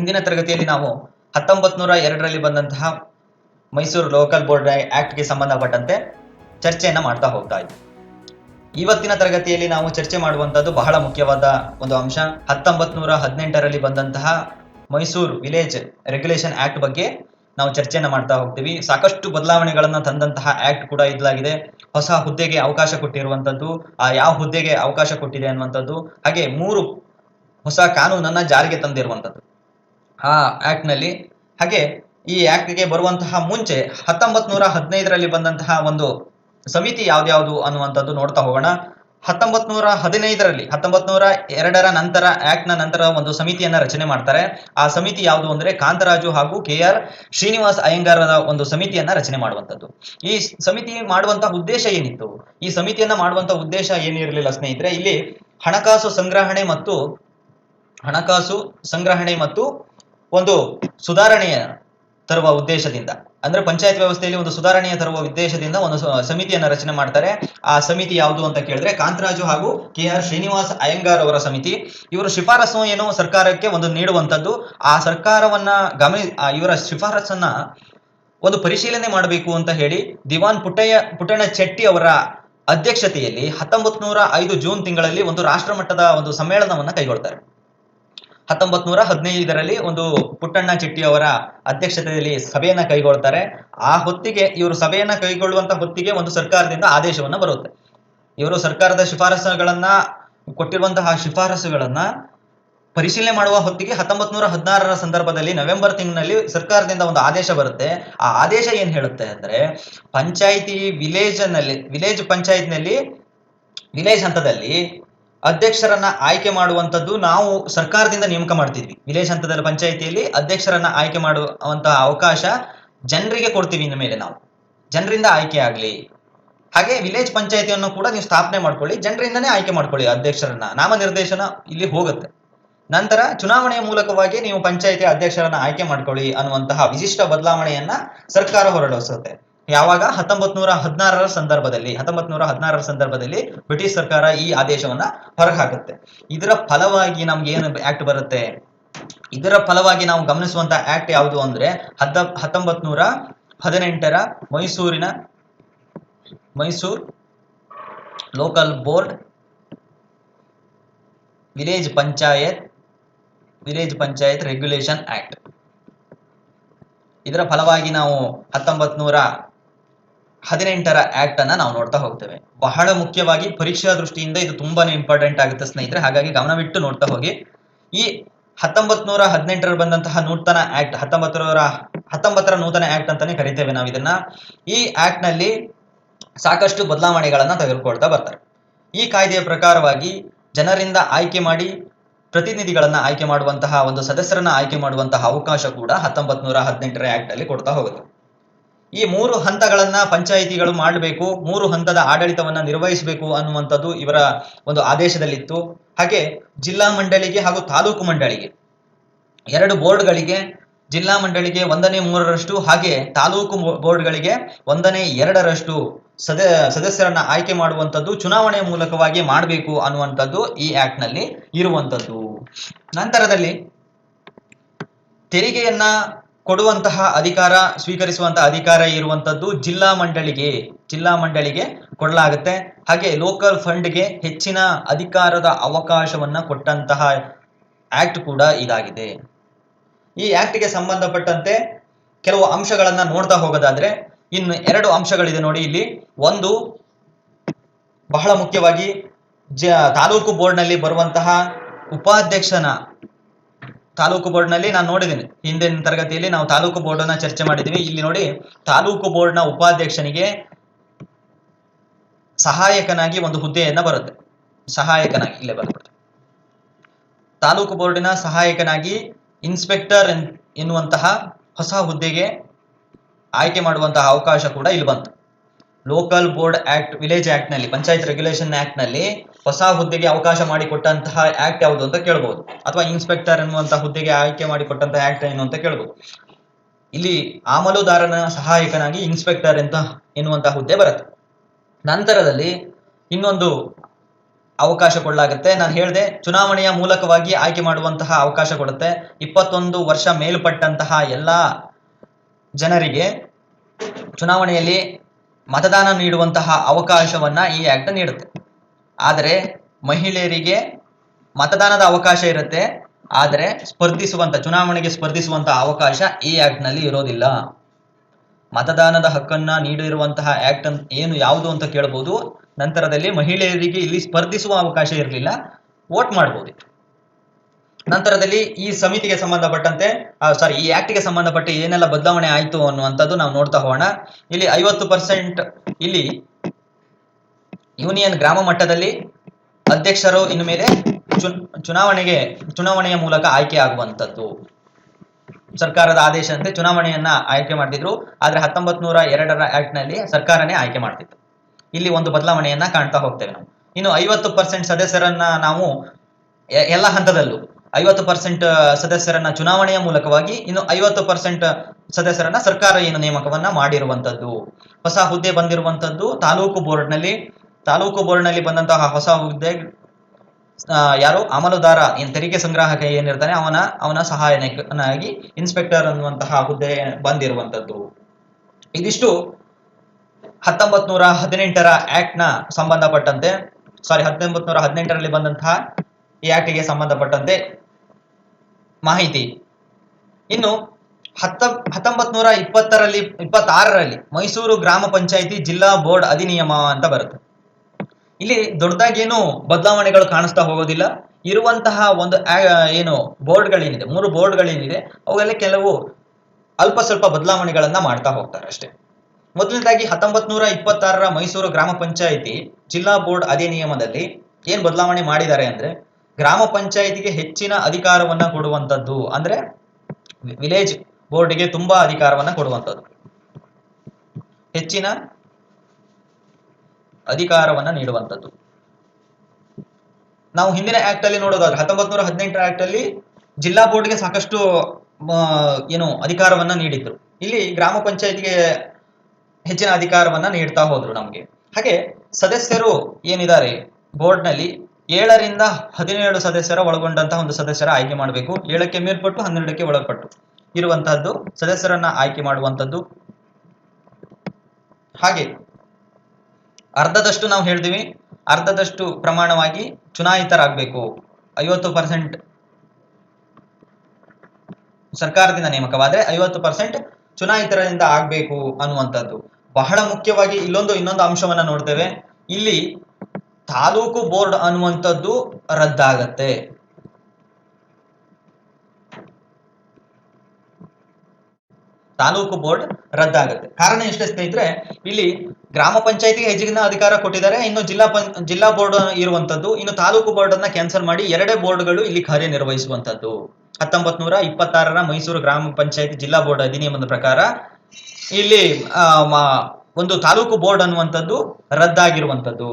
ಹಿಂದಿನ ತರಗತಿಯಲ್ಲಿ ನಾವು ಹತ್ತೊಂಬತ್ ನೂರ ಎರಡರಲ್ಲಿ ಬಂದಂತಹ ಮೈಸೂರು ಲೋಕಲ್ ಬೋರ್ಡ್ ಆಕ್ಟ್ಗೆ ಸಂಬಂಧಪಟ್ಟಂತೆ ಚರ್ಚೆಯನ್ನು ಮಾಡ್ತಾ ಹೋಗ್ತಾ ಇದ್ವಿ. ಇವತ್ತಿನ ತರಗತಿಯಲ್ಲಿ ನಾವು ಚರ್ಚೆ ಮಾಡುವಂತದ್ದು ಬಹಳ ಮುಖ್ಯವಾದ ಒಂದು ಅಂಶ. ಹತ್ತೊಂಬತ್ ನೂರ ಹದಿನೆಂಟರಲ್ಲಿ ಬಂದಂತಹ ಮೈಸೂರು ವಿಲೇಜ್ ರೆಗ್ಯುಲೇಷನ್ ಆಕ್ಟ್ ಬಗ್ಗೆ ನಾವು ಚರ್ಚೆಯನ್ನು ಮಾಡ್ತಾ ಹೋಗ್ತೀವಿ. ಸಾಕಷ್ಟು ಬದಲಾವಣೆಗಳನ್ನು ತಂದಂತಹ ಆಕ್ಟ್ ಕೂಡ ಇದಾಗಿದೆ ಹೊಸ ಹುದ್ದೆಗೆ ಅವಕಾಶ ಕೊಟ್ಟಿರುವಂತದ್ದು ಆ ಯಾವ ಹುದ್ದೆಗೆ ಅವಕಾಶ ಕೊಟ್ಟಿದೆ ಅನ್ನುವಂಥದ್ದು, ಹಾಗೆ ಮೂರು ಹೊಸ ಕಾನೂನನ್ನ ಜಾರಿಗೆ ತಂದಿರುವಂತದ್ದು ಆ ಆಕ್ಟ್ನಲ್ಲಿ. ಹಾಗೆ ಈ ಆಕ್ಟ್ಗೆ ಬರುವಂತಹ ಮುಂಚೆ ಹತ್ತೊಂಬತ್ ನೂರ ಹದಿನೈದರಲ್ಲಿ ಬಂದಂತಹ ಒಂದು ಸಮಿತಿ ಯಾವ್ದ್ಯಾವ್ದು ಅನ್ನುವಂಥದ್ದು ನೋಡ್ತಾ ಹೋಗೋಣ. ಹತ್ತೊಂಬತ್ ನೂರ ಹದಿನೈದರಲ್ಲಿ ಹತ್ತೊಂಬತ್ ನೂರ ಎರಡರ ನಂತರ ಆಕ್ಟ್ನ ನಂತರ ಒಂದು ಸಮಿತಿಯನ್ನ ರಚನೆ ಮಾಡ್ತಾರೆ. ಆ ಸಮಿತಿ ಯಾವುದು ಅಂದ್ರೆ ಕಾಂತರಾಜು ಹಾಗೂ ಕೆ ಆರ್ ಶ್ರೀನಿವಾಸ್ ಅಯ್ಯಂಗಾರರ ಒಂದು ಸಮಿತಿಯನ್ನ ರಚನೆ ಮಾಡುವಂಥದ್ದು. ಈ ಸಮಿತಿ ಮಾಡುವಂತಹ ಉದ್ದೇಶ ಏನಿತ್ತು? ಈ ಸಮಿತಿಯನ್ನ ಮಾಡುವಂತಹ ಉದ್ದೇಶ ಏನಿರಲಿಲ್ಲ ಸ್ನೇಹಿತರೆ, ಇಲ್ಲಿ ಹಣಕಾಸು ಸಂಗ್ರಹಣೆ ಮತ್ತು ಹಣಕಾಸು ಸಂಗ್ರಹಣೆ ಮತ್ತು ಒಂದು ಸುಧಾರಣೆಯ ತರುವ ಉದ್ದೇಶದಿಂದ, ಅಂದ್ರೆ ಪಂಚಾಯತ್ ವ್ಯವಸ್ಥೆಯಲ್ಲಿ ಒಂದು ಸುಧಾರಣೆಯ ತರುವ ಉದ್ದೇಶದಿಂದ ಒಂದು ಸಮಿತಿಯನ್ನ ರಚನೆ ಮಾಡ್ತಾರೆ. ಆ ಸಮಿತಿ ಯಾವುದು ಅಂತ ಕೇಳಿದ್ರೆ ಕಾಂತರಾಜು ಹಾಗೂ ಕೆ ಆರ್ ಶ್ರೀನಿವಾಸ್ ಅಯ್ಯಂಗಾರ್ ಅವರ ಸಮಿತಿ. ಇವರು ಶಿಫಾರಸು ಏನು ಸರ್ಕಾರಕ್ಕೆ ಒಂದು ನೀಡುವಂತದ್ದು ಆ ಸರ್ಕಾರವನ್ನ ಗಮನಿ ಇವರ ಶಿಫಾರಸನ್ನ ಒಂದು ಪರಿಶೀಲನೆ ಮಾಡಬೇಕು ಅಂತ ಹೇಳಿ ದಿವಾನ್ ಪುಟ್ಟಯ್ಯ ಪುಟ್ಟಣ್ಣ ಚೆಟ್ಟಿ ಅವರ ಅಧ್ಯಕ್ಷತೆಯಲ್ಲಿ ಹತ್ತೊಂಬತ್ ನೂರ ಐದು ಜೂನ್ ತಿಂಗಳಲ್ಲಿ ಒಂದು ರಾಷ್ಟ್ರ ಮಟ್ಟದ ಒಂದು ಸಮ್ಮೇಳನವನ್ನ ಕೈಗೊಳ್ತಾರೆ. ಹತ್ತೊಂಬತ್ ನೂರ ಹದಿನೈದರಲ್ಲಿ ಒಂದು ಪುಟ್ಟಣ್ಣ ಚಿಟ್ಟಿ ಅವರ ಅಧ್ಯಕ್ಷತೆಯಲ್ಲಿ ಸಭೆಯನ್ನ ಕೈಗೊಳ್ತಾರೆ. ಆ ಹೊತ್ತಿಗೆ ಇವರು ಸಭೆಯನ್ನ ಕೈಗೊಳ್ಳುವಂತ ಹೊತ್ತಿಗೆ ಒಂದು ಸರ್ಕಾರದಿಂದ ಆದೇಶವನ್ನ ಬರುತ್ತೆ. ಇವರು ಸರ್ಕಾರದ ಶಿಫಾರಸುಗಳನ್ನ, ಕೊಟ್ಟಿರುವಂತಹ ಶಿಫಾರಸುಗಳನ್ನ ಪರಿಶೀಲನೆ ಮಾಡುವ ಹೊತ್ತಿಗೆ ಹತ್ತೊಂಬತ್ ನೂರ ಹದಿನಾರರ ಸಂದರ್ಭದಲ್ಲಿ ನವೆಂಬರ್ ತಿಂಗಳಲ್ಲಿ ಸರ್ಕಾರದಿಂದ ಒಂದು ಆದೇಶ ಬರುತ್ತೆ. ಆ ಆದೇಶ ಏನ್ ಹೇಳುತ್ತೆ ಅಂದ್ರೆ ಪಂಚಾಯಿತಿ ವಿಲೇಜ್ನಲ್ಲಿ, ವಿಲೇಜ್ ಪಂಚಾಯತ್ನಲ್ಲಿ, ವಿಲೇಜ್ ಹಂತದಲ್ಲಿ ಅಧ್ಯಕ್ಷರನ್ನ ಆಯ್ಕೆ ಮಾಡುವಂಥದ್ದು ನಾವು ಸರ್ಕಾರದಿಂದ ನೇಮಕ ಮಾಡ್ತಿದ್ವಿ. ವಿಲೇಜ್ ಹಂತದಲ್ಲಿ ಪಂಚಾಯಿತಿಯಲ್ಲಿ ಅಧ್ಯಕ್ಷರನ್ನ ಆಯ್ಕೆ ಮಾಡುವಂತಹ ಅವಕಾಶ ಜನರಿಗೆ ಕೊಡ್ತೀವಿ ಇನ್ನ ಮೇಲೆ ನಾವು. ಜನರಿಂದ ಆಯ್ಕೆ ಆಗಲಿ. ಹಾಗೆ ವಿಲೇಜ್ ಪಂಚಾಯಿತಿಯನ್ನು ಕೂಡ ನೀವು ಸ್ಥಾಪನೆ ಮಾಡ್ಕೊಳ್ಳಿ. ಜನರಿಂದನೇ ಆಯ್ಕೆ ಮಾಡ್ಕೊಳ್ಳಿ ಅಧ್ಯಕ್ಷರನ್ನ. ನಾಮನಿರ್ದೇಶನ ಇಲ್ಲಿ ಹೋಗುತ್ತೆ. ನಂತರ ಚುನಾವಣೆಯ ಮೂಲಕವಾಗಿ ನೀವು ಪಂಚಾಯಿತಿ ಅಧ್ಯಕ್ಷರನ್ನ ಆಯ್ಕೆ ಮಾಡ್ಕೊಳ್ಳಿ ಅನ್ನುವಂತಹ ವಿಶಿಷ್ಟ ಬದಲಾವಣೆಯನ್ನ ಸರ್ಕಾರ ಹೊರಡಿಸುತ್ತೆ. ಯಾವಾಗ? ಹತ್ತೊಂಬತ್ ನೂರ ಹದಿನಾರರ ಸಂದರ್ಭದಲ್ಲಿ. ಹತ್ತೊಂಬತ್ ನೂರ ಹದಿನಾರರ ಸಂದರ್ಭದಲ್ಲಿ ಬ್ರಿಟಿಷ್ ಸರ್ಕಾರ ಈ ಆದೇಶವನ್ನ ಹೊರಹಾಕುತ್ತೆ. ಇದರ ಫಲವಾಗಿ ನಮ್ಗೆ ಏನು ಆಕ್ಟ್ ಬರುತ್ತೆ? ಇದರ ಫಲವಾಗಿ ನಾವು ಗಮನಿಸುವಂತ ಆಕ್ಟ್ ಯಾವುದು ಅಂದ್ರೆ ಹತ್ತ ಹತ್ತೊಂಬತ್ ನೂರ ಹದಿನೆಂಟರ ಮೈಸೂರಿನ Mysore local board village panchayat village panchayat regulation act ಇದರ ಫಲವಾಗಿ ನಾವು ಹತ್ತೊಂಬತ್ ನೂರ ಹದಿನೆಂಟರ ಆಕ್ಟ್ ಅನ್ನ ನಾವು ನೋಡ್ತಾ ಹೋಗ್ತೇವೆ. ಬಹಳ ಮುಖ್ಯವಾಗಿ ಪರೀಕ್ಷಾ ದೃಷ್ಟಿಯಿಂದ ಇದು ತುಂಬಾನೇ ಇಂಪಾರ್ಟೆಂಟ್ ಆಗುತ್ತೆ ಸ್ನೇಹಿತರೆ. ಹಾಗಾಗಿ ಗಮನವಿಟ್ಟು ನೋಡ್ತಾ ಹೋಗಿ. ಈ ಹತ್ತೊಂಬತ್ ನೂರ ಹದಿನೆಂಟರ ಬಂದಂತಹ ನೂತನ ಆಕ್ಟ್ ಹತ್ತೊಂಬತ್ತು ನೂರ ಹತ್ತೊಂಬತ್ತರ ನೂತನ ಆಕ್ಟ್ ಅಂತಾನೆ ಕರಿತೇವೆ ನಾವು ಇದನ್ನ. ಈ ಆಕ್ಟ್ನಲ್ಲಿ ಸಾಕಷ್ಟು ಬದಲಾವಣೆಗಳನ್ನ ತೆಗೆದುಕೊಳ್ತಾ ಬರ್ತಾರೆ. ಈ ಕಾಯ್ದೆಯ ಪ್ರಕಾರವಾಗಿ ಜನರಿಂದ ಆಯ್ಕೆ ಮಾಡಿ ಪ್ರತಿನಿಧಿಗಳನ್ನ ಆಯ್ಕೆ ಮಾಡುವಂತಹ ಒಂದು ಸದಸ್ಯರನ್ನ ಆಯ್ಕೆ ಮಾಡುವಂತಹ ಅವಕಾಶ ಕೂಡ ಹತ್ತೊಂಬತ್ ನೂರ ಹದಿನೆಂಟರ ಆಕ್ಟ್ ಅಲ್ಲಿ ಕೊಡ್ತಾ ಹೋಗುತ್ತೆ. ಈ ಮೂರು ಹಂತಗಳನ್ನ ಪಂಚಾಯಿತಿಗಳು ಮಾಡಬೇಕು, ಮೂರು ಹಂತದ ಆಡಳಿತವನ್ನ ನಿರ್ವಹಿಸಬೇಕು ಅನ್ನುವಂಥದ್ದು ಇವರ ಒಂದು ಆದೇಶದಲ್ಲಿತ್ತು. ಹಾಗೆ ಜಿಲ್ಲಾ ಮಂಡಳಿಗೆ ಹಾಗೂ ತಾಲೂಕು ಮಂಡಳಿಗೆ ಎರಡು ಬೋರ್ಡ್ಗಳಿಗೆ ಜಿಲ್ಲಾ ಮಂಡಳಿಗೆ ಒಂದನೇ ಮೂರರಷ್ಟು ಹಾಗೆ ತಾಲೂಕು ಬೋರ್ಡ್ಗಳಿಗೆ ಒಂದನೇ ಎರಡರಷ್ಟು ಸದ, ಸದಸ್ಯರನ್ನ ಆಯ್ಕೆ ಮಾಡುವಂಥದ್ದು ಚುನಾವಣೆಯ ಮೂಲಕವಾಗಿ ಮಾಡಬೇಕು ಅನ್ನುವಂಥದ್ದು ಈ ಆಕ್ಟ್ನಲ್ಲಿ ಇರುವಂಥದ್ದು. ನಂತರದಲ್ಲಿ ತೆರಿಗೆಯನ್ನ ಕೊಡುವಂತಹ ಅಧಿಕಾರ ಸ್ವೀಕರಿಸುವಂತಹ ಅಧಿಕಾರ ಇರುವಂತದ್ದು ಜಿಲ್ಲಾ ಮಂಡಳಿಗೆ ಜಿಲ್ಲಾ ಮಂಡಳಿಗೆ ಕೊಡಲಾಗುತ್ತೆ. ಹಾಗೆ ಲೋಕಲ್ ಫಂಡ್ಗೆ ಹೆಚ್ಚಿನ ಅಧಿಕಾರದ ಅವಕಾಶವನ್ನ ಕೊಟ್ಟಂತಹ ಆಕ್ಟ್ ಕೂಡ ಇದಾಗಿದೆ. ಈ ಆಕ್ಟ್ಗೆ ಸಂಬಂಧಪಟ್ಟಂತೆ ಕೆಲವು ಅಂಶಗಳನ್ನ ನೋಡ್ತಾ ಹೋಗೋದಾದ್ರೆ, ಇನ್ನು ಎರಡು ಅಂಶಗಳಿದೆ ನೋಡಿ ಇಲ್ಲಿ. ಒಂದು, ಬಹಳ ಮುಖ್ಯವಾಗಿ ಜ, ತಾಲೂಕು ಬೋರ್ಡ್ನಲ್ಲಿ ಬರುವಂತಹ ಉಪಾಧ್ಯಕ್ಷನ ತಾಲೂಕು ಬೋರ್ಡ್ನಲ್ಲಿ ನಾನು ನೋಡಿದ್ದೀನಿ ಹಿಂದಿನ ತರಗತಿಯಲ್ಲಿ ನಾವು ತಾಲೂಕು ಬೋರ್ಡ್ ಅನ್ನ ಚರ್ಚೆ ಮಾಡಿದ್ದೀವಿ ಇಲ್ಲಿ ನೋಡಿ ತಾಲೂಕು ಬೋರ್ಡ್ನ ಉಪಾಧ್ಯಕ್ಷನಿಗೆ ಸಹಾಯಕನಾಗಿ ಒಂದು ಹುದ್ದೆಯನ್ನ ಬರುತ್ತೆ. ಸಹಾಯಕನಾಗಿ ಇಲ್ಲೇ ಬರುತ್ತೆ ತಾಲೂಕು ಬೋರ್ಡಿನ ಸಹಾಯಕನಾಗಿ ಇನ್ಸ್ಪೆಕ್ಟರ್ ಎನ್- ಎನ್ನುವಂತಹ ಹೊಸ ಹುದ್ದೆಗೆ ಆಯ್ಕೆ ಮಾಡುವಂತಹ ಅವಕಾಶ ಕೂಡ ಇಲ್ಲಿ ಬಂತು. ಲೋಕಲ್ ಬೋರ್ಡ್ ಆಕ್ಟ್, ವಿಲೇಜ್ ಆಕ್ಟ್ನಲ್ಲಿ ಪಂಚಾಯತ್ ರೆಗ್ಯುಲೇಷನ್ ಆಕ್ಟ್ನಲ್ಲಿ ಹೊಸ ಹುದ್ದೆಗೆ ಅವಕಾಶ ಮಾಡಿಕೊಟ್ಟಂತಹ ಆಕ್ಟ್ ಯಾವುದು ಅಂತ ಕೇಳಬಹುದು ಅಥವಾ ಇನ್ಸ್ಪೆಕ್ಟರ್ ಎನ್ನುವಂತಹ ಹುದ್ದೆಗೆ ಆಯ್ಕೆ ಮಾಡಿಕೊಟ್ಟಂತಹ ಆಕ್ಟ್ ಏನು ಅಂತ ಕೇಳಬಹುದು ಇಲ್ಲಿ ಆಮಲುದಾರನ ಸಹಾಯಕನಾಗಿ ಇನ್ಸ್ಪೆಕ್ಟರ್ ಅಂತ ಎನ್ನುವಂತಹ ಹುದ್ದೆ ಬರುತ್ತೆ. ನಂತರದಲ್ಲಿ ಇನ್ನೊಂದು ಅವಕಾಶ ಕೊಡಲಾಗುತ್ತೆ. ನಾನು ಹೇಳಿದೆ, ಚುನಾವಣೆಯ ಮೂಲಕವಾಗಿ ಆಯ್ಕೆ ಮಾಡುವಂತಹ ಅವಕಾಶ ಕೊಡುತ್ತೆ. ಇಪ್ಪತ್ತೊಂದು ವರ್ಷ ಮೇಲ್ಪಟ್ಟಂತಹ ಎಲ್ಲ ಜನರಿಗೆ ಚುನಾವಣೆಯಲ್ಲಿ ಮತದಾನ ನೀಡುವಂತಹ ಅವಕಾಶವನ್ನ ಈ ಆಕ್ಟ್ ನೀಡುತ್ತೆ. ಆದರೆ ಮಹಿಳೆಯರಿಗೆ ಮತದಾನದ ಅವಕಾಶ ಇರುತ್ತೆ. ಆದರೆ ಸ್ಪರ್ಧಿಸುವಂತ, ಚುನಾವಣೆಗೆ ಸ್ಪರ್ಧಿಸುವಂತ ಅವಕಾಶ ಈ ಆಕ್ಟ್ನಲ್ಲಿ ಇರೋದಿಲ್ಲ. ಮತದಾನದ ಹಕ್ಕನ್ನ ನೀಡಿರುವಂತಹ ಆಕ್ಟ್ ಏನು ಯಾವುದು ಅಂತ ಕೇಳಬಹುದು ನಂತರದಲ್ಲಿ ಮಹಿಳೆಯರಿಗೆ ಇಲ್ಲಿ ಸ್ಪರ್ಧಿಸುವ ಅವಕಾಶ ಇರಲಿಲ್ಲ. ವೋಟ್ ಮಾಡಬಹುದು ನಂತರದಲ್ಲಿ ಈ ಸಮಿತಿಗೆ ಸಂಬಂಧಪಟ್ಟಂತೆ ಸಾರಿ ಈ ಆಕ್ಟ್ಗೆ ಸಂಬಂಧಪಟ್ಟ ಏನೆಲ್ಲ ಬದಲಾವಣೆ ಆಯಿತು ಅನ್ನುವಂಥದ್ದು ನಾವು ನೋಡ್ತಾ ಹೋಗೋಣ. ಇಲ್ಲಿ ಐವತ್ತು ಪರ್ಸೆಂಟ್ ಇಲ್ಲಿ ಯೂನಿಯನ್ ಗ್ರಾಮ ಮಟ್ಟದಲ್ಲಿ ಅಧ್ಯಕ್ಷರು ಇನ್ನು ಮೇಲೆ ಚುನ್- ಚುನಾವಣೆಗೆ, ಚುನಾವಣೆಯ ಮೂಲಕ ಆಯ್ಕೆ ಆಗುವಂತದ್ದು ಸರ್ಕಾರದ ಆದೇಶದಂತೆ ಚುನಾವಣೆಯನ್ನ ಆಯ್ಕೆ ಮಾಡ್ತಿದ್ರು. ಆದ್ರೆ ಹತ್ತೊಂಬತ್ ನೂರ ಎರಡರ ಆಕ್ಟ್ನಲ್ಲಿ ಸರ್ಕಾರನೇ ಆಯ್ಕೆ ಮಾಡ್ತಿತ್ತು. ಇಲ್ಲಿ ಒಂದು ಬದಲಾವಣೆಯನ್ನ ಕಾಣ್ತಾ ಹೋಗ್ತೇವೆ ನಾವು. ಇನ್ನು ಐವತ್ತು ಪರ್ಸೆಂಟ್ ಸದಸ್ಯರನ್ನ ನಾವು ಎಲ್ಲ ಹಂತದಲ್ಲೂ ಐವತ್ತು ಪರ್ಸೆಂಟ್ ಸದಸ್ಯರನ್ನ ಚುನಾವಣೆಯ ಮೂಲಕವಾಗಿ ಇನ್ನು ಐವತ್ತು ಪರ್ಸೆಂಟ್ ಸದಸ್ಯರನ್ನ ಸರ್ಕಾರ ಏನು ನೇಮಕವನ್ನ ಮಾಡಿರುವಂತದ್ದು ಹೊಸ ಹುದ್ದೆ ಬಂದಿರುವಂತದ್ದು ತಾಲೂಕು ಬೋರ್ಡ್ನಲ್ಲಿ ತಾಲೂಕು ಬೋರ್ಡ್ನಲ್ಲಿ ಬಂದಂತಹ ಹೊಸ ಹುದ್ದೆ ಯಾರು? ಅಮಲುದಾರ. ಏನ್ ತೆರಿಗೆ ಸಂಗ್ರಾಹಕ ಏನಿರ್ತಾನೆ, ಅವನ ಅವನ ಸಹಾಯಕನಾಗಿ ಇನ್ಸ್ಪೆಕ್ಟರ್ ಅನ್ನುವಂತಹ ಹುದ್ದೆ ಬಂದಿರುವಂತದ್ದು ಇದಿಷ್ಟು ಹತ್ತೊಂಬತ್ ನೂರ ಹದಿನೆಂಟರ ಆಕ್ಟ್ನ ಸಂಬಂಧಪಟ್ಟಂತೆ, ಸಾರಿ ಹತ್ತೊಂಬತ್ ನೂರ ಹದಿನೆಂಟರಲ್ಲಿ ಬಂದಂತಹ ಈ ಆಕ್ಟ್ಗೆ ಸಂಬಂಧಪಟ್ಟಂತೆ ಮಾಹಿತಿ. ಇನ್ನು ಹತ್ತ ಹತ್ತೊಂಬತ್ ನೂರ ಇಪ್ಪತ್ತರಲ್ಲಿ, ಇಪ್ಪತ್ತಾರರಲ್ಲಿ ಮೈಸೂರು ಗ್ರಾಮ ಪಂಚಾಯಿತಿ ಜಿಲ್ಲಾ ಬೋರ್ಡ್ ಅಧಿನಿಯಮ ಅಂತ ಬರುತ್ತೆ. ಇಲ್ಲಿ ದೊಡ್ಡದಾಗಿ ಏನು ಬದಲಾವಣೆಗಳು ಕಾಣಿಸ್ತಾ ಹೋಗೋದಿಲ್ಲ. ಇರುವಂತಹ ಒಂದು ಏನು ಬೋರ್ಡ್ಗಳೇನಿದೆ, ಮೂರು ಬೋರ್ಡ್ಗಳೇನಿದೆ ಅವೆಲ್ಲ ಕೆಲವು ಅಲ್ಪ ಸ್ವಲ್ಪ ಬದಲಾವಣೆಗಳನ್ನ ಮಾಡ್ತಾ ಹೋಗ್ತಾರೆ ಅಷ್ಟೇ. ಮೊದಲನೇದಾಗಿ ಹತ್ತೊಂಬತ್ ನೂರ ಇಪ್ಪತ್ತಾರರ ಮೈಸೂರು ಗ್ರಾಮ ಪಂಚಾಯಿತಿ ಜಿಲ್ಲಾ ಬೋರ್ಡ್ ಅಧಿನಿಯಮದಲ್ಲಿ ಏನ್ ಬದಲಾವಣೆ ಮಾಡಿದ್ದಾರೆ ಅಂದ್ರೆ ಗ್ರಾಮ ಪಂಚಾಯಿತಿಗೆ ಹೆಚ್ಚಿನ ಅಧಿಕಾರವನ್ನ ಕೊಡುವಂತದ್ದು ಅಂದ್ರೆ ವಿಲೇಜ್ ಬೋರ್ಡ್ಗೆ ತುಂಬಾ ಅಧಿಕಾರವನ್ನ ಕೊಡುವಂತದ್ದು ಹೆಚ್ಚಿನ ಅಧಿಕಾರವನ್ನ ನೀಡುವಂತದ್ದು ನಾವು ಹಿಂದಿನ ಆಕ್ಟ್ ಅಲ್ಲಿ ನೋಡೋದಾದ್ರೆ ಹತ್ತೊಂಬತ್ ನೂರ ಹದಿನೆಂಟರ ಆಕ್ಟ್ ಅಲ್ಲಿ ಜಿಲ್ಲಾ ಬೋರ್ಡ್ಗೆ ಸಾಕಷ್ಟು ಏನು ಅಧಿಕಾರವನ್ನ ನೀಡಿದ್ರು. ಇಲ್ಲಿ ಗ್ರಾಮ ಪಂಚಾಯತ್ಗೆ ಹೆಚ್ಚಿನ ಅಧಿಕಾರವನ್ನ ನೀಡ್ತಾ ಹೋದ್ರು ನಮಗೆ. ಹಾಗೆ ಸದಸ್ಯರು ಏನಿದ್ದಾರೆ ಬೋರ್ಡ್ನಲ್ಲಿ ಏಳರಿಂದ ಹದಿನೇಳು ಸದಸ್ಯರ ಒಳಗೊಂಡಂತಹ ಒಂದು ಸದಸ್ಯರ ಆಯ್ಕೆ ಮಾಡಬೇಕು. ಏಳಕ್ಕೆ ಮೇಲ್ಪಟ್ಟು, ಹನ್ನೆರಡಕ್ಕೆ ಒಳಪಟ್ಟು ಇರುವಂತಹದ್ದು, ಸದಸ್ಯರನ್ನ ಆಯ್ಕೆ ಮಾಡುವಂತದ್ದು. ಹಾಗೆ ಅರ್ಧದಷ್ಟು ನಾವು ಹೇಳ್ತೀವಿ ಅರ್ಧದಷ್ಟು ಪ್ರಮಾಣವಾಗಿ ಚುನಾಯಿತರಾಗಬೇಕು. ಐವತ್ತು ಪರ್ಸೆಂಟ್ ಸರ್ಕಾರದಿಂದ ನೇಮಕವಾದ್ರೆ ಐವತ್ತು ಪರ್ಸೆಂಟ್ ಚುನಾಯಿತರಿಂದ ಆಗ್ಬೇಕು ಅನ್ನುವಂಥದ್ದು. ಬಹಳ ಮುಖ್ಯವಾಗಿ ಇಲ್ಲೊಂದು ಇನ್ನೊಂದು ಅಂಶವನ್ನ ನೋಡ್ತೇವೆ. ಇಲ್ಲಿ ತಾಲೂಕು ಬೋರ್ಡ್ ಅನ್ನುವಂಥದ್ದು ರದ್ದಾಗತ್ತೆ. ತಾಲೂಕು ಬೋರ್ಡ್ ರದ್ದಾಗುತ್ತೆ. ಕಾರಣ ಎಷ್ಟೇ ಸ್ನೇಹಿತರೆ, ಇಲ್ಲಿ ಗ್ರಾಮ ಪಂಚಾಯತಿಗೆ ಹೆಚ್ಚಿನ ಅಧಿಕಾರ ಕೊಟ್ಟಿದ್ದಾರೆ. ಇನ್ನು ಜಿಲ್ಲಾ ಜಿಲ್ಲಾ ಬೋರ್ಡ್ ಇರುವಂತದ್ದು. ಇನ್ನು ತಾಲೂಕು ಬೋರ್ಡ್ ಅನ್ನ ಕ್ಯಾನ್ಸಲ್ ಮಾಡಿ ಎರಡೇ ಬೋರ್ಡ್ಗಳು ಇಲ್ಲಿ ಕಾರ್ಯನಿರ್ವಹಿಸುವಂತದ್ದು. ಹತ್ತೊಂಬತ್ ನೂರ ಇಪ್ಪತ್ತಾರರ ಮೈಸೂರು ಗ್ರಾಮ ಪಂಚಾಯತಿ ಜಿಲ್ಲಾ ಬೋರ್ಡ್ ಅಧಿನಿಯಮದ ಪ್ರಕಾರ ಇಲ್ಲಿ ಒಂದು ತಾಲೂಕು ಬೋರ್ಡ್ ಅನ್ನುವಂಥದ್ದು ರದ್ದಾಗಿರುವಂಥದ್ದು.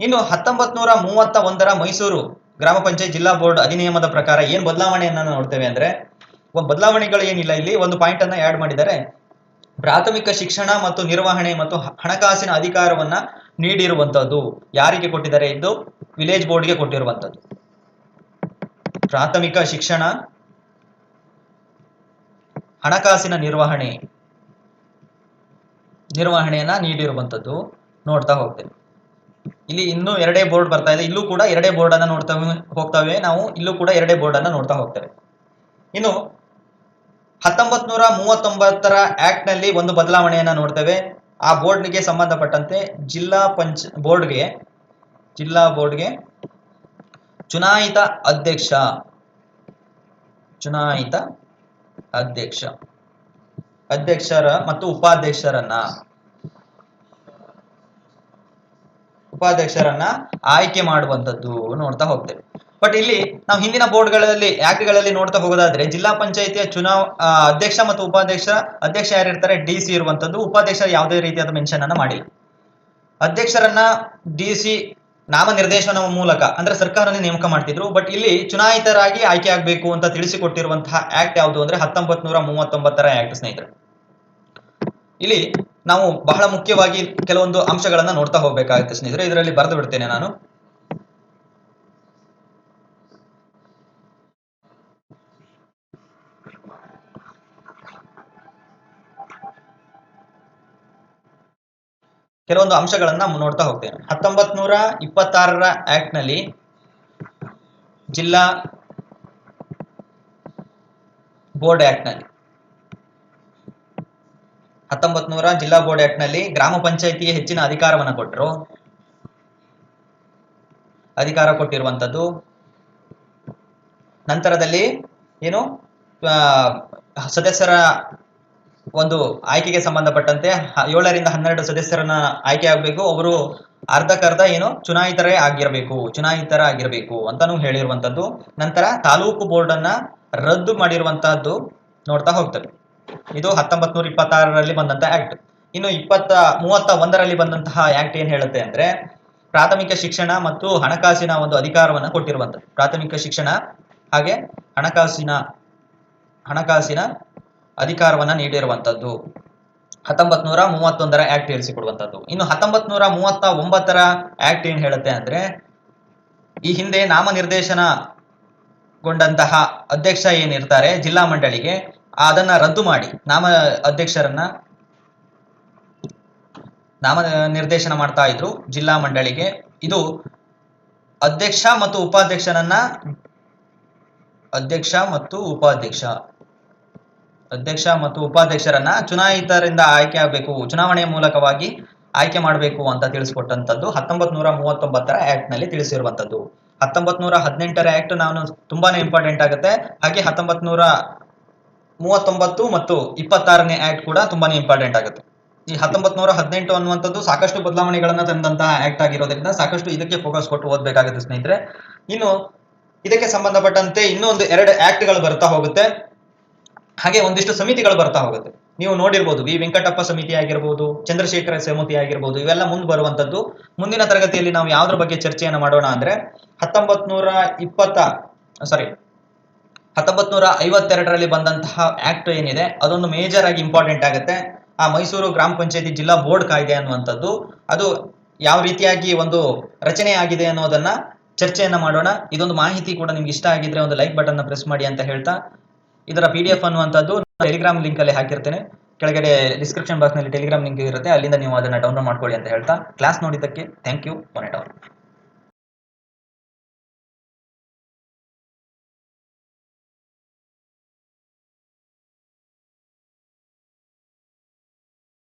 ಇನ್ನು ಹತ್ತೊಂಬತ್ ನೂರ ಮೂವತ್ತ ಒಂದರ ಮೈಸೂರು ಗ್ರಾಮ ಪಂಚಾಯತ್ ಜಿಲ್ಲಾ ಬೋರ್ಡ್ ಅಧಿನಿಯಮದ ಪ್ರಕಾರ ಏನ್ ಬದಲಾವಣೆಯನ್ನ ನೋಡ್ತೇವೆ ಅಂದ್ರೆ ಬದಲಾವಣೆಗಳು ಏನಿಲ್ಲ ಇಲ್ಲಿ. ಒಂದು ಪಾಯಿಂಟ್ ಅನ್ನ ಆಡ್ ಮಾಡಿದ್ದಾರೆ. ಪ್ರಾಥಮಿಕ ಶಿಕ್ಷಣ ಮತ್ತು ನಿರ್ವಹಣೆ ಮತ್ತು ಹಣಕಾಸಿನ ಅಧಿಕಾರವನ್ನ ನೀಡಿರುವಂತದ್ದು ಯಾರಿಗೆ ಕೊಟ್ಟಿದ್ದಾರೆ ಇದು ವಿಲೇಜ್ ಬೋರ್ಡ್ಗೆ ಕೊಟ್ಟಿರುವಂತದ್ದು ಪ್ರಾಥಮಿಕ ಶಿಕ್ಷಣ, ಹಣಕಾಸಿನ ನಿರ್ವಹಣೆ, ನಿರ್ವಹಣೆಯನ್ನ ನೀಡಿರುವಂತದ್ದು ನೋಡ್ತಾ ಹೋಗ್ತೇವೆ. ಇಲ್ಲಿ ಇನ್ನೂ ಎರಡೇ ಬೋರ್ಡ್ ಬರ್ತಾ ಇದೆ. ಇಲ್ಲೂ ಕೂಡ ಎರಡೇ ಬೋರ್ಡ್ ಅನ್ನ ನೋಡ್ತಾ ಹೋಗ್ತವೆ. ನಾವು ಇಲ್ಲೂ ಕೂಡ ಎರಡೇ ಬೋರ್ಡ್ ಅನ್ನ ನೋಡ್ತಾ ಹೋಗ್ತೇವೆ. ಇನ್ನು ಹತ್ತೊಂಬತ್ ನೂರ ಮೂವತ್ತೊಂಬತ್ತರ ಆಕ್ಟ್ನಲ್ಲಿ ಒಂದು ಬದಲಾವಣೆಯನ್ನ ನೋಡ್ತೇವೆ. ಆ ಬೋರ್ಡ್ಗೆ ಸಂಬಂಧಪಟ್ಟಂತೆ ಜಿಲ್ಲಾ ಪಂಚ್, ಬೋರ್ಡ್ಗೆ, ಜಿಲ್ಲಾ ಬೋರ್ಡ್ಗೆ ಚುನಾಯಿತ ಅಧ್ಯಕ್ಷ ಚುನಾಯಿತ ಅಧ್ಯಕ್ಷ, ಅಧ್ಯಕ್ಷರ ಮತ್ತು ಉಪಾಧ್ಯಕ್ಷರನ್ನ ಉಪಾಧ್ಯಕ್ಷರನ್ನ ಆಯ್ಕೆ ಮಾಡುವಂತದ್ದು ನೋಡ್ತಾ ಹೋಗ್ತೇವೆ. ಬಟ್ ಇಲ್ಲಿ ನಾವು ಹಿಂದಿನ ಬೋರ್ಡ್ಗಳಲ್ಲಿ ಆಕ್ಟ್ಗಳಲ್ಲಿ ನೋಡ್ತಾ ಹೋಗೋದಾದ್ರೆ, ಜಿಲ್ಲಾ ಪಂಚಾಯಿತಿಯ ಚುನಾವ್ ಅಧ್ಯಕ್ಷ ಮತ್ತು ಉಪಾಧ್ಯಕ್ಷ, ಅಧ್ಯಕ್ಷ ಯಾರಿರ್ತಾರೆ? ಡಿ ಸಿ ಇರುವಂತದ್ದು. ಉಪಾಧ್ಯಕ್ಷ ಯಾವುದೇ ರೀತಿಯಾದ ಮೆನ್ಷನ್ ಅನ್ನ ಮಾಡಿಲ್ಲ. ಅಧ್ಯಕ್ಷರನ್ನ ಡಿ ಸಿ ನಾಮನಿರ್ದೇಶನ ಮೂಲಕ, ಅಂದ್ರೆ ಸರ್ಕಾರನೇ ನೇಮಕ ಮಾಡ್ತಿದ್ರು. ಬಟ್ ಇಲ್ಲಿ ಚುನಾಯಿತರಾಗಿ ಆಯ್ಕೆ ಆಗಬೇಕು ಅಂತ ತಿಳಿಸಿಕೊಟ್ಟಿರುವಂತಹ ಆಕ್ಟ್ ಯಾವುದು ಅಂದ್ರೆ ಹತ್ತೊಂಬತ್ ನೂರ ಮೂವತ್ತೊಂಬತ್ತರ ಆಕ್ಟ್ ಸ್ನೇಹಿತರೆ. ಇಲ್ಲಿ ನಾವು ಬಹಳ ಮುಖ್ಯವಾಗಿ ಕೆಲವೊಂದು ಅಂಶಗಳನ್ನ ನೋಡ್ತಾ ಹೋಗ್ಬೇಕಾಗುತ್ತೆ, ಸ್ನೇಹಿತರೆ. ಇದರಲ್ಲಿ ಬರೆದು ಬಿಡ್ತೇನೆ ನಾನು. ಕೆಲವೊಂದು ಅಂಶಗಳನ್ನ ನೋಡ್ತಾ ಹೋಗ್ತೇನೆ. ಹತ್ತೊಂಬತ್ ನೂರ ಇಪ್ಪತ್ತಾರರ ಆಕ್ಟ್ನಲ್ಲಿ ಜಿಲ್ಲಾ ಬೋರ್ಡ್ ಆಕ್ಟ್ನಲ್ಲಿ ಹತ್ತೊಂಬತ್ ನೂರ ಜಿಲ್ಲಾ ಬೋರ್ಡ್ ಆಕ್ಟ್ನಲ್ಲಿ ಗ್ರಾಮ ಪಂಚಾಯಿತಿಗೆ ಹೆಚ್ಚಿನ ಅಧಿಕಾರವನ್ನು ಕೊಟ್ಟರು ಅಧಿಕಾರ ಕೊಟ್ಟಿರುವಂತದ್ದು ನಂತರದಲ್ಲಿ ಏನು ಸದಸ್ಯರ ಒಂದು ಆಯ್ಕೆಗೆ ಸಂಬಂಧಪಟ್ಟಂತೆ ಏಳರಿಂದ ಹನ್ನೆರಡು ಸದಸ್ಯರನ್ನ ಆಯ್ಕೆ ಆಗಬೇಕು. ಅವರು ಅರ್ಧಕ್ಕರ್ಧ ಏನು ಚುನಾಯಿತರೇ ಆಗಿರಬೇಕು, ಚುನಾಯಿತರ ಆಗಿರಬೇಕು ಅಂತಾನು ಹೇಳಿರುವಂತದ್ದು. ನಂತರ ತಾಲೂಕು ಬೋರ್ಡ್ ಅನ್ನ ರದ್ದು ಮಾಡಿರುವಂತಹದ್ದು ನೋಡ್ತಾ ಹೋಗ್ತದೆ ಇದು ಹತ್ತೊಂಬತ್ ನೂರ ಇಪ್ಪತ್ತಾರರಲ್ಲಿ ಬಂದಂತ ಆಕ್ಟ್. ಇನ್ನು ಇಪ್ಪತ್ತ, ಮೂವತ್ತ ಒಂದರಲ್ಲಿ ಬಂದಂತಹ ಆಕ್ಟ್ ಏನ್ ಹೇಳುತ್ತೆ ಅಂದ್ರೆ ಪ್ರಾಥಮಿಕ ಶಿಕ್ಷಣ ಮತ್ತು ಹಣಕಾಸಿನ ಒಂದು ಅಧಿಕಾರವನ್ನ ಕೊಟ್ಟಿರುವಂತದ್ದು. ಪ್ರಾಥಮಿಕ ಶಿಕ್ಷಣ ಹಾಗೆ ಹಣಕಾಸಿನ ಹಣಕಾಸಿನ ಅಧಿಕಾರವನ್ನ ನೀಡಿರುವಂಥದ್ದು ಹತ್ತೊಂಬತ್ ನೂರ ಮೂವತ್ತೊಂದರ ಆಕ್ಟ್ ಇರಿಸಿಕೊಡುವಂಥದ್ದು ಇನ್ನು ಹತ್ತೊಂಬತ್ ನೂರ ಮೂವತ್ತ ಒಂಬತ್ತರ ಆಕ್ಟ್ ಏನ್ ಹೇಳುತ್ತೆ ಅಂದ್ರೆ, ಈ ಹಿಂದೆ ನಾಮನಿರ್ದೇಶನಗೊಂಡಂತಹ ಅಧ್ಯಕ್ಷ ಏನಿರ್ತಾರೆ ಜಿಲ್ಲಾ ಮಂಡಳಿಗೆ, ಅದನ್ನ ರದ್ದು ಮಾಡಿ, ನಾಮ ಅಧ್ಯಕ್ಷರನ್ನ ನಾಮ ನಿರ್ದೇಶನ ಮಾಡ್ತಾ ಇದ್ರು ಜಿಲ್ಲಾ ಮಂಡಳಿಗೆ. ಇದು ಅಧ್ಯಕ್ಷ ಮತ್ತು ಉಪಾಧ್ಯಕ್ಷರನ್ನ ಅಧ್ಯಕ್ಷ ಮತ್ತು ಉಪಾಧ್ಯಕ್ಷ ಅಧ್ಯಕ್ಷ ಮತ್ತು ಉಪಾಧ್ಯಕ್ಷರನ್ನ ಚುನಾಯಿತರಿಂದ ಆಯ್ಕೆ ಆಗಬೇಕು, ಚುನಾವಣೆಯ ಮೂಲಕವಾಗಿ ಆಯ್ಕೆ ಮಾಡಬೇಕು ಅಂತ ತಿಳಿಸಿಕೊಟ್ಟಂತದ್ದು ಹತ್ತೊಂಬತ್ ನೂರ ಮೂವತ್ತೊಂಬತ್ತರ ಆಕ್ಟ್ನಲ್ಲಿ ತಿಳಿಸಿರುವಂತದ್ದು ಹತ್ತೊಂಬತ್ ನೂರ ಹದಿನೆಂಟರ ಆಕ್ಟ್ ನಾನು ತುಂಬಾನೇ ಇಂಪಾರ್ಟೆಂಟ್ ಆಗುತ್ತೆ. ಹಾಗೆ ಹತ್ತೊಂಬತ್ ನೂರ ಮೂವತ್ತೊಂಬತ್ತು ಮತ್ತು ಇಪ್ಪತ್ತಾರನೇ ಆಕ್ಟ್ ಕೂಡ ತುಂಬಾನೇ ಇಂಪಾರ್ಟೆಂಟ್ ಆಗುತ್ತೆ. ಈ ಹತ್ತೊಂಬತ್ ನೂರ ಹದಿನೆಂಟು ಅನ್ನುವಂಥದ್ದು ಸಾಕಷ್ಟು ಬದಲಾವಣೆಗಳನ್ನ ತಂದಂತಹ ಆಕ್ಟ್ ಆಗಿರೋದ್ರಿಂದ ಸಾಕಷ್ಟು ಇದಕ್ಕೆ ಫೋಕಸ್ ಕೊಟ್ಟು ಓದ್ಬೇಕಾಗುತ್ತೆ ಸ್ನೇಹಿತರೆ. ಇನ್ನು ಇದಕ್ಕೆ ಸಂಬಂಧಪಟ್ಟಂತೆ ಇನ್ನೊಂದು ಎರಡು ಆಕ್ಟ್ಗಳು ಬರ್ತಾ ಹೋಗುತ್ತೆ. ಹಾಗೆ ಒಂದಿಷ್ಟು ಸಮಿತಿಗಳು ಬರ್ತಾ ಹೋಗುತ್ತೆ. ನೀವು ನೋಡಿರ್ಬೋದು ವಿ ವೆಂಕಟಪ್ಪ ಸಮಿತಿ ಆಗಿರ್ಬೋದು, ಚಂದ್ರಶೇಖರ ಸಮಿತಿ ಆಗಿರ್ಬೋದು, ಇವೆಲ್ಲ ಮುಂದೆ ಬರುವಂತದ್ದು. ಮುಂದಿನ ತರಗತಿಯಲ್ಲಿ ನಾವು ಯಾವ್ದ್ರ ಬಗ್ಗೆ ಚರ್ಚೆಯನ್ನು ಮಾಡೋಣ ಅಂದ್ರೆ ಹತ್ತೊಂಬತ್ ನೂರ ಇಪ್ಪತ್ತ ಸಾರಿ ಹತ್ತೊಂಬತ್ ನೂರ ಐವತ್ತೆರಡರಲ್ಲಿ ಬಂದಂತಹ ಆಕ್ಟ್ ಏನಿದೆ, ಅದೊಂದು ಮೇಜರ್ ಆಗಿ ಇಂಪಾರ್ಟೆಂಟ್ ಆಗುತ್ತೆ. ಆ ಮೈಸೂರು ಗ್ರಾಮ ಪಂಚಾಯತಿ ಜಿಲ್ಲಾ ಬೋರ್ಡ್ ಕಾಯ್ದೆ ಅನ್ನುವಂಥದ್ದು. ಅದು ಯಾವ ರೀತಿಯಾಗಿ ಒಂದು ರಚನೆ ಆಗಿದೆ ಅನ್ನೋದನ್ನ ಚರ್ಚೆಯನ್ನ ಮಾಡೋಣ. ಇದೊಂದು ಮಾಹಿತಿ ಕೂಡ ನಿಮ್ಗೆ ಇಷ್ಟ ಆಗಿದ್ರೆ ಒಂದು ಲೈಕ್ ಬಟನ್ ಪ್ರೆಸ್ ಮಾಡಿ ಅಂತ ಹೇಳ್ತಾ ಇದರ ಪಿ ಡಿ ಎಫ್ ಅನ್ನುವಂಥದ್ದು ಟೆಲಿಗ್ರಾಮ್ ಲಿಂಕ್ ಅಲ್ಲಿ ಹಾಕಿರ್ತೇನೆ. ಕೆಳಗಡೆ ಡಿಸ್ಕ್ರಿಪ್ಷನ್ ಬಾಕ್ಸ್ನಲ್ಲಿ ಟೆಲಿಗ್ರಾಮ್ ಲಿಂಕ್ ಇರುತ್ತೆ. ಅಲ್ಲಿಂದ ನೀವು ಅದನ್ನ ಡೌನ್ಲೋಡ್ ಮಾಡ್ಕೊಳ್ಳಿ ಅಂತ ಹೇಳ್ತಾ. ಕ್ಲಾಸ್ ನೋಡಿದ್ದಕ್ಕೆ ಥ್ಯಾಂಕ್ ಯು ಒನ್